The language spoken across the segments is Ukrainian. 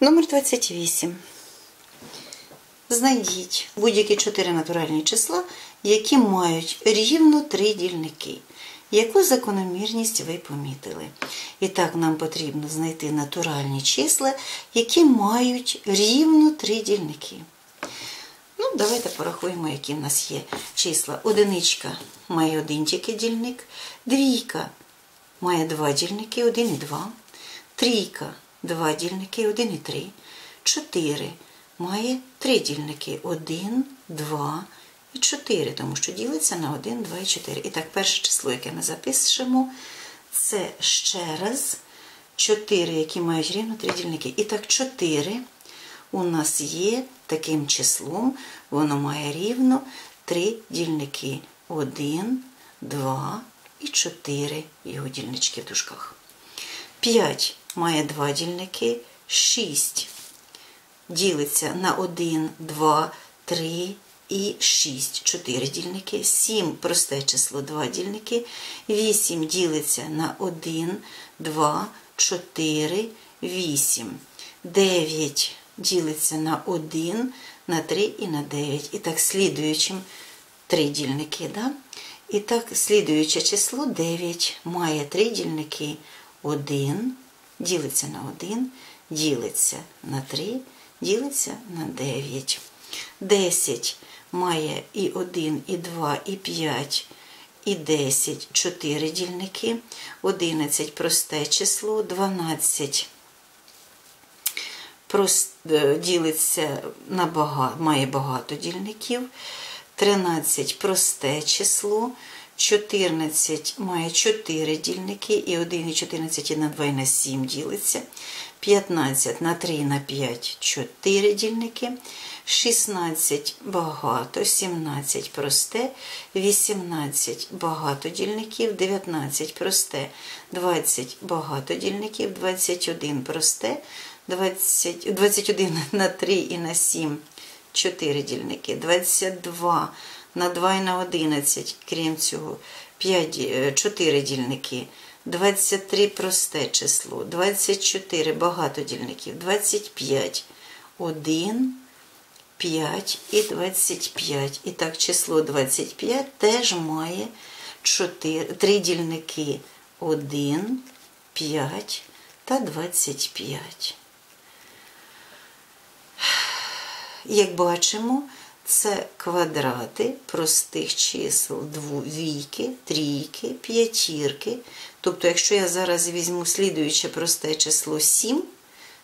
Номер 28. Знайдіть будь-які чотири натуральні числа, які мають рівно три дільники. Яку закономірність ви помітили? І так нам потрібно знайти натуральні числа, які мають рівно три дільники. Ну, давайте порахуємо, які в нас є числа. Одиничка має один тільки дільник, двійка має два дільники, один і два, трійка два дільники, один і три, чотири має три дільники, один, два і чотири, тому що ділиться на один, два і чотири. І так, перше число, яке ми запишемо, це ще раз чотири, які мають рівно три дільники. І так, чотири у нас є таким числом, воно має рівно три дільники. Один, два і чотири його дільнички в дужках. П'ять має два дільники, шість ділиться на один, два, три і шість. Чотири дільники. Сім просте число, два дільники. Вісім ділиться на один, два, чотири, вісім. Дев'ять ділиться на 1, на 3 і на 9. І так, слідуючим три дільники. Да? І так, слідуюче число 9 має три дільники. 1 ділиться на 1, ділиться на 3, ділиться на 9. 10 має і 1, і 2, і 5, і 10, 4 дільники. 11 просте число, 12 ділиться на багато, має багато дільників, 13 просте число, 14 має 4 дільники, і 1 і 14 і на 2 і на 7 ділиться, 15 на 3 і на 5 4 дільники, 16 багато, 17 просте, 18 багато дільників, 19 просте, 20 багато дільників, 21 просте, 20, 21 на 3 і на 7 4 дільники, 22 на 2 і на 11, крім цього, 5, 4 дільники, 23 просте число, 24 багато дільників, 25, 1, 5 і 25. І так, число 25 теж має 4, 3 дільники 1, 5 та 25. Як бачимо, це квадрати простих чисел двійки, трійки, п'ятірки. Тобто, якщо я зараз візьму слідуюче просте число 7,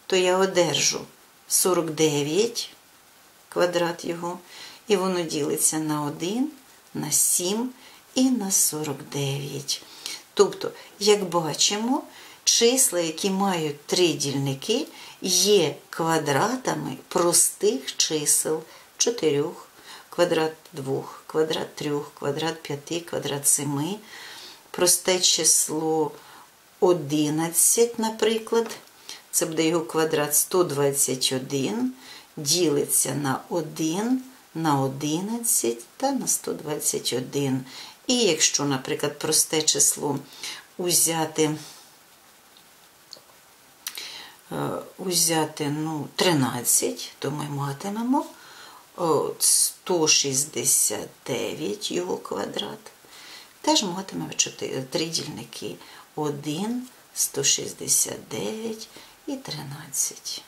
то я одержу 49 квадрат його, і воно ділиться на 1, на 7 і на 49. Тобто, як бачимо, числа, які мають три дільники, є квадратами простих чисел 4, квадрат 2, квадрат 3, квадрат 5, квадрат 7, просте число 11, наприклад. Це буде його квадрат 121, ділиться на 1, на 11 та на 121. І якщо, наприклад, просте число узяти узяти ну, 13, то ми матимемо 169 його квадрат. Теж матимемо 4, 3 дільники 1, 169 і 13.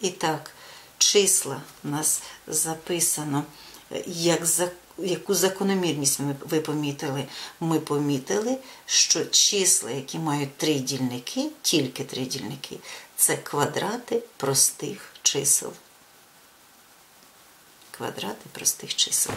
І так, числа у нас записано, як за яку закономірність ви помітили? Ми помітили, що числа, які мають три дільники, тільки три дільники, це квадрати простих чисел. Квадрати простих чисел.